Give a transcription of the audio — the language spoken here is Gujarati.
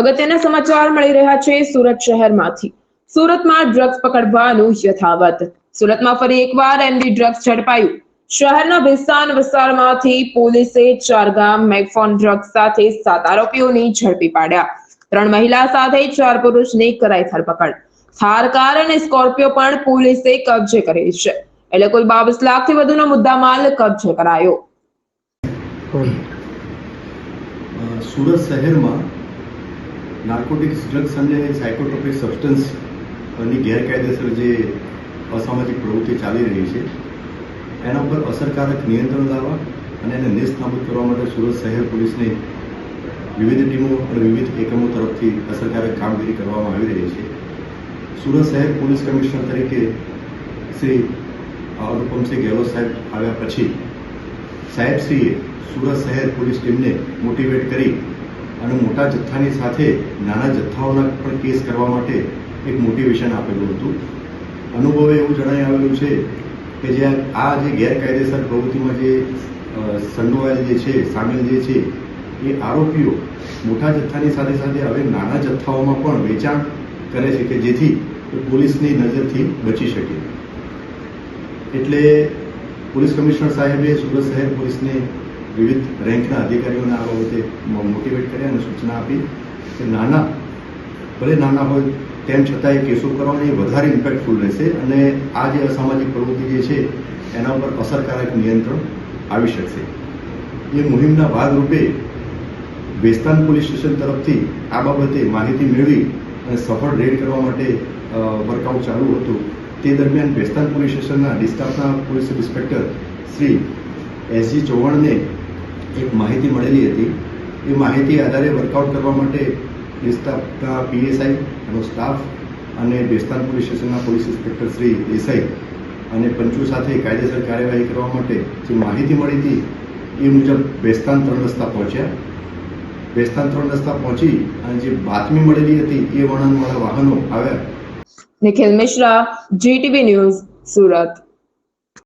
અગત્યના સમાચાર મળી રહ્યા છે, સુરત શહેરમાંથી. સુરતમાં ડ્રગ્સ પકડવાનું યથાવત. સુરતમાં ફરી એકવાર એમડી ડ્રગ્સ ઝડપાયું. શહેરના ભિસ્તાન વિસ્તારમાંથી પોલીસે ચાર મેગફોન ડ્રગ્સ સાથે સાત આરોપીઓને ઝડપી પાડ્યા. ત્રણ મહિલા સાથે ચાર પુરુષની કરાઈ ધરપકડ. થાર, કાર અને સ્કોર્પિયો પણ પોલીસે કબજે કરી છે. એટલે કુલ બાવીસ લાખથી વધુનો મુદ્દામાલ કબજે કરાયો. સુરત શહેરમાં નાર્કોટિક્સ ડ્રગ્સ અને સાયકોટ્રોપિક સબસ્ટન્સની ગેરકાયદેસર જે અસામાજિક પ્રવૃત્તિ ચાલી રહી છે, એના ઉપર અસરકારક નિયંત્રણ લાવવા અને એને નેસ્ત નાબૂદ કરવા માટે સુરત શહેર પોલીસની વિવિધ ટીમો અને વિવિધ એકમો તરફથી અસરકારક કામગીરી કરવામાં આવી રહી છે. સુરત શહેર પોલીસ કમિશનર તરીકે શ્રી અનુપમસિંહ ગેહલોત સાહેબ આવ્યા પછી સાહેબશ્રીએ સુરત શહેર પોલીસ ટીમને મોટિવેટ કરી અને મોટા જથ્થાની સાથે નાના જથ્થાઓના પણ કેસ કરવા માટે એક મોટિવેશન આપેલું હતું. અનુભવે એવું જણાઈ આવેલું છે કે જે આ જે ગેરકાયદેસર પ્રવૃત્તિમાં જે સંડોવાયેલ જે છે, સામેલ જે છે, એ આરોપીઓ મોટા જથ્થાની સાથે સાથે હવે નાના જથ્થાઓમાં પણ વેચાણ કરે છે કે જેથી પોલીસની નજરથી બચી શકે. એટલે પોલીસ કમિશનર સાહેબે સુરત શહેર પોલીસને વિવિધ રેન્કના અધિકારીઓને આ બાબતે મોટિવેટ કર્યા અને સૂચના આપી કે નાના, ભલે નાના હોય, તેમ છતાં એ કેસો કરવાની વધારે ઇમ્પેક્ટફુલ રહેશે અને આ જે અસામાજિક પ્રવૃત્તિ જે છે, એના ઉપર અસરકારક નિયંત્રણ આવી શકશે. એ મુહિમના ભાગરૂપે વેસ્તાન પોલીસ સ્ટેશન તરફથી આ બાબતે માહિતી મેળવી અને સફળ રેડ કરવા માટે વર્કઆઉટ ચાલુ હતું. તે દરમિયાન વેસ્તાન પોલીસ સ્ટેશનના ડિસ્ટાફના police inspector Shri S G એક માહિતી મળેલી હતી, એ માહિતી આધારે વર્કઆઉટ કરવા માટે વિસ્તારના પીએસઆઈ એનો સ્ટાફ અને બેસ્તાન પોલીસ સ્ટેશનના પોલીસ ઇન્સ્પેક્ટર શ્રી દેસાઈ અને પંચુ સાથે કાયદેસર કાર્યવાહી કરવા માટે જે માહિતી મળી હતી, એ મુજબ બેસ્તાન ત્રણ રસ્તા પહોંચ્યા. બેસ્તાન ત્રણ રસ્તા પહોંચી અને જે બાતમી મળેલી હતી, એ વર્ણનવાળા વાહનો આવ્યા. Nikhil Mishra GTV news Surat.